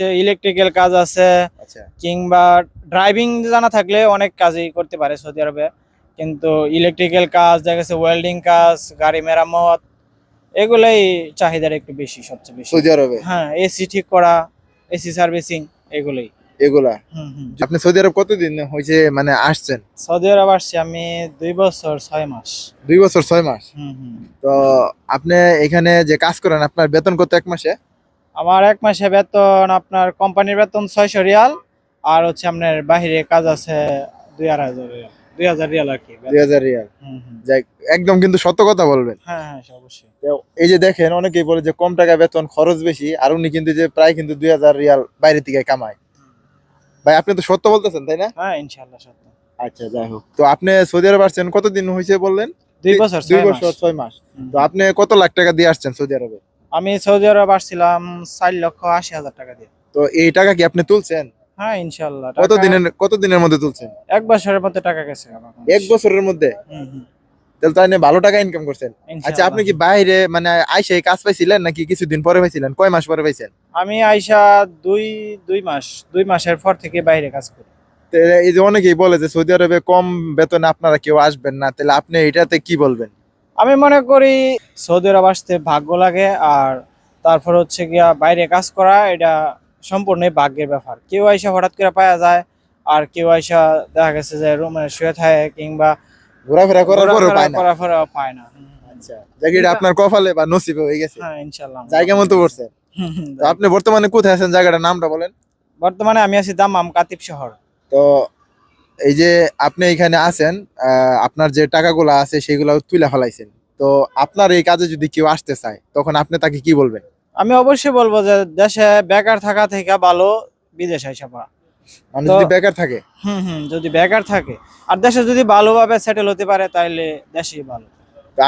হচ্ছে ইলেকট্রিক্যাল কাজ আছে আচ্ছা। কিংবা ড্রাইভিং জানা থাকলে অনেক কাজই করতে পারে সৌদি আরবে। কিন্তু ইলেকট্রিক্যাল কাজ দেখা গেছে ওয়েল্ডিং কাজ গাড়ি মেরামত এগুলাই চাহিদার একটু বেশি সবচেয়ে বেশি। সৌদি আরবে? হ্যাঁ এসি ঠিক করা এসি সার্ভিসিং এগুলোই। এগুলা? হুম হুম। আপনি সৌদি আরব কতদিন হয়েছে মানে আসছেন? সৌদি আরব আসছি আমি দুই বছর ছয় মাস। দুই বছর ছয় মাস? হুম হুম। তো আপনি এখানে যে কাজ করেন আপনার বেতন কত এক মাসে? আমার এক মাসে বেতন আপনার কোম্পানির বেতন ছয়শো রিয়াল আর হচ্ছে আপনার বাহিরে কাজ আছে দুই আড়াই হাজার রিয়াল। দুই হাজার রিয়াল আর কি দুই হাজার রিয়াল। হুম হুম। যাই একদম কিন্তু সত্য কথা বলবেন। হ্যাঁ হ্যাঁ অবশ্যই। এই যে দেখেন অনেকেই বলে যে কম টাকা বেতন খরচ বেশি আর উনি কিন্তু যে প্রায় কিন্তু দুই হাজার রিয়াল বাইরে থেকে কামায়। ভাই আপনি তো সত্য বলতেছেন তাই না? হ্যাঁ ইনশাল্লাহ সত্য। আচ্ছা যাই হোক। তো আপনি সৌদি আরব আসছেন কতদিন হয়েছে বললেন? দুই বছর দুই। ছয় মাস। তো আপনি কত লাখ টাকা দিয়ে আসছেন সৌদি আরবে? আমি সৌদি আরব আসছিলাম চার লক্ষ আশি হাজার টাকা দিয়ে। তো এই টাকা কি আপনি তুলছেন? হ্যাঁ ইনশাল্লাহ কত দিনের কত দিনের মধ্যে তুলছেন? এক বছরের মধ্যে টাকা গেছে এক বছরের মধ্যে? তাহলে তাই ভালো টাকা ইনকাম করছেন। আচ্ছা আপনি কি বাইরে মানে আইসে কাজ পাইছিলেন নাকি কিছুদিন পরে পাইছিলেন? কয় মাস পরে পাইছেন? আমি আইসা দুই দুই মাস দুই মাসের পর থেকে বাইরে কাজ করি। এই যে অনেকেই বলে যে সৌদি আরবে কম বেতনে আপনারা কেউ আসবেন না তাহলে আপনি এটাতে কি বলবেন? আমি মনে করি সৌদি আরব আসতে ভাগ্য লাগে আর তারপর হচ্ছে গিয়া বাইরে কাজ করা এটা সম্পূর্ণই ভাগ্যের ব্যাপার। কেউ আইসা হঠাৎ করে পাওয়া যায় আর কেউ আইসা দেখা গেছে যে রুমে শুয়ে থাকে কিংবা ঘোরাফেরা করার ঘোরাফেরা পায় না। করার পায় না। আচ্ছা জায়গা এটা আপনার কপালে বা নসিবে হয়ে গেছে? হ্যাঁ ইনশাল্লাহ জায়গা মতো পড়ছে আপনি বর্তমানে কোথায় আছেন? জায়গাটার নামটা বলেন। বর্তমানে আমি আছি দামাম কাতিব শহর। তো এই যে আপনি এখানে আছেন আপনার যে টাকাগুলো আছে সেগুলো তুলে ফেলাইছেন। তো আপনার এই কাজে যদি কেউ আসতে চায় তখন আপনি তাকে কি বলবেন? আমি অবশ্যই বলব যে দেশে বেকার থাকা থেকে ভালো বিদেশে আইসা পড়া। মানে যদি বেকার থাকে? হুম হুম যদি বেকার থাকে। আর দেশে যদি ভালোভাবে সেটেল হতে পারে তাহলে দেশেই ভালো।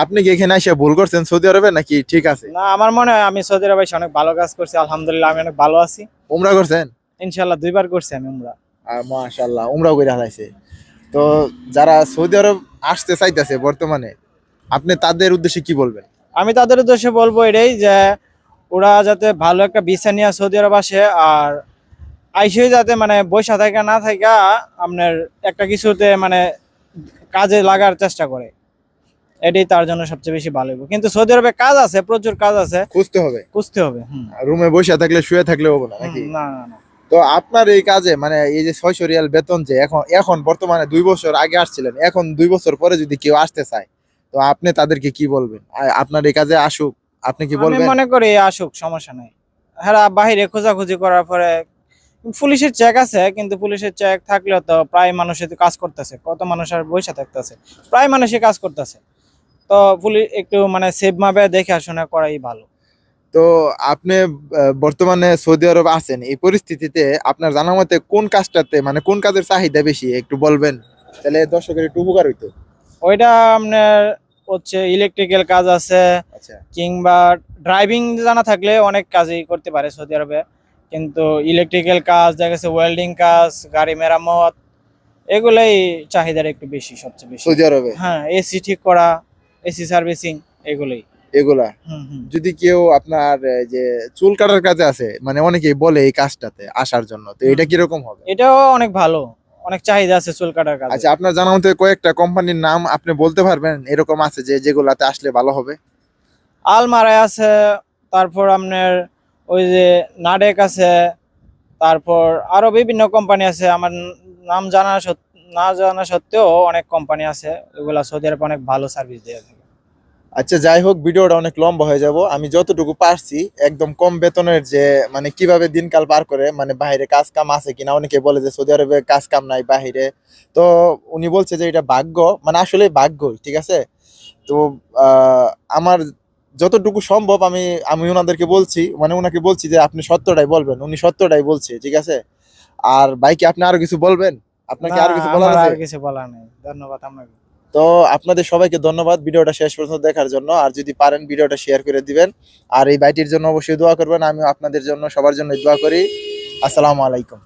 আপনি কি এখানে এসে ভুল করছেন সৌদি আরবে নাকি ঠিক আছে? না আমার মনে হয় আমি সৌদি আরবে এসে অনেক ভালো কাজ করছি আলহামদুলিল্লাহ আমি অনেক ভালো আছি। উমরা করছেন? ইনশাল্লাহ দুইবার করছি আমি আমরা আর মাশাল্লাহ উমরাও করে হালাইছে তো যারা সৌদি আরব আসতে চাইতেছে বর্তমানে আপনি তাদের উদ্দেশ্যে কি বলবেন? আমি তাদের উদ্দেশ্যে বলব এটাই যে ওরা যাতে ভালো একটা ভিসা নিয়ে সৌদি আরব আসে আর আইসেই যাতে মানে বৈশা থাকা না থাকা আপনার একটা কিছুতে মানে কাজে লাগার চেষ্টা করে। এটাই তার জন্য সবচেয়ে বেশি ভালো হইবো। কিন্তু সৌদি আরবে কাজ আছে প্রচুর কাজ আছে। খুঁজতে হবে। খুঁজতে হবে হুম। রুমে বসে থাকলে শুয়ে থাকলে হবে না নাকি? না না না। তো আপনার এই কাজে মানে এই যে ছয়শো রিয়াল বেতন যে এখন এখন বর্তমানে দুই বছর আগে আসছিলেন এখন দুই বছর পরে যদি কেউ আসতে চায় তো আপনি তাদেরকে কি বলবেন? আপনার এই কাজে আসুক আপনি কি বলবেন? মনে করি আসুক সমস্যা নাই। হ্যাঁ বাহিরে খোঁজাখুঁজি করার পরে পুলিশের চেক আছে কিন্তু পুলিশের চেক থাকলেও তো প্রায় মানুষে তো কাজ করতেছে কত মানুষ আর বসে থাকতেছে প্রায় মানুষই কাজ করতেছে। তো পুলিশ একটু মানে সেভ মাপে দেখে শোনা করাই ভালো। তো আপনি বর্তমানে সৌদি আরব আছেন এই পরিস্থিতিতে আপনার জানা মতে কোন কাজটাতে মানে কোন কাজের চাহিদা বেশি একটু বলবেন? তাহলে দর্শকের একটু উপকার হইতো। ওইটা আপনার হচ্ছে ইলেকট্রিক্যাল কাজ আছে আচ্ছা। কিংবা ড্রাইভিং জানা থাকলে অনেক কাজই করতে পারে সৌদি আরবে। কিন্তু ইলেকট্রিক্যাল কাজ দেখা গেছে ওয়েল্ডিং কাজ গাড়ি মেরামত এগুলাই চাহিদার একটু বেশি সবচেয়ে বেশি। সৌদি আরবে? হ্যাঁ এসি ঠিক করা এসি সার্ভিসিং এগুলোই। এগুলা। যদি কেউ আপনার এই যে চুল কাটার কাজে আছে মানে অনেকেই বলে এই কাজটাতে আসার জন্য তো এটা কীরকম হবে? এটাও অনেক ভালো অনেক চাহিদা আছে চুল কাটার কাজ। আচ্ছা আপনার জানা মতে কয়েকটা কোম্পানির নাম আপনি বলতে পারবেন? এরকম আছে যে যেগুলাতে আসলে ভালো হবে? আলমারায় আছে তারপর আপনার ওই যে নাডেক আছে তারপর আরও বিভিন্ন কোম্পানি আছে। আমার নাম জানা না জানা সত্ত্বেও অনেক কোম্পানি আছে ওগুলা সৌদি আরবে অনেক ভালো সার্ভিস দিয়ে থাকে আচ্ছা যাই হোক ভিডিওটা অনেক লম্বা হয়ে যাব। আমি যতটুকু পারছি একদম কম বেতনের যে মানে কীভাবে দিনকাল পার করে মানে বাইরে কাজ কাম আছে কিনা অনেকে বলে যে সৌদি আরবে কাজ কাম নাই বাহিরে তো উনি বলছে যে এটা ভাগ্য মানে আসলে ভাগ্যই ঠিক আছে? তো আহ, আমার যতটুকু সম্ভব আমি আমি ওনাদেরকে বলছি মানে ওনাকে বলছি যে আপনি সত্যটাই বলবেন উনি সত্যটাই বলছে ঠিক আছে? আর ভাইকে আপনি আরও কিছু বলবেন? আপনাকে আরও কিছু বলার আছে? কিছু বলার নেই। ধন্যবাদ আপনাকে। তো আপনাদের সবাইকে ধন্যবাদ ভিডিওটা শেষ পর্যন্ত দেখার জন্য। আর যদি পারেন ভিডিওটা শেয়ার করে দিবেন। আর এই বাইটির জন্য অবশ্যই দোয়া করবেন। আমি আপনাদের জন্য সবার জন্য দোয়া করি। আসসালামু আলাইকুম।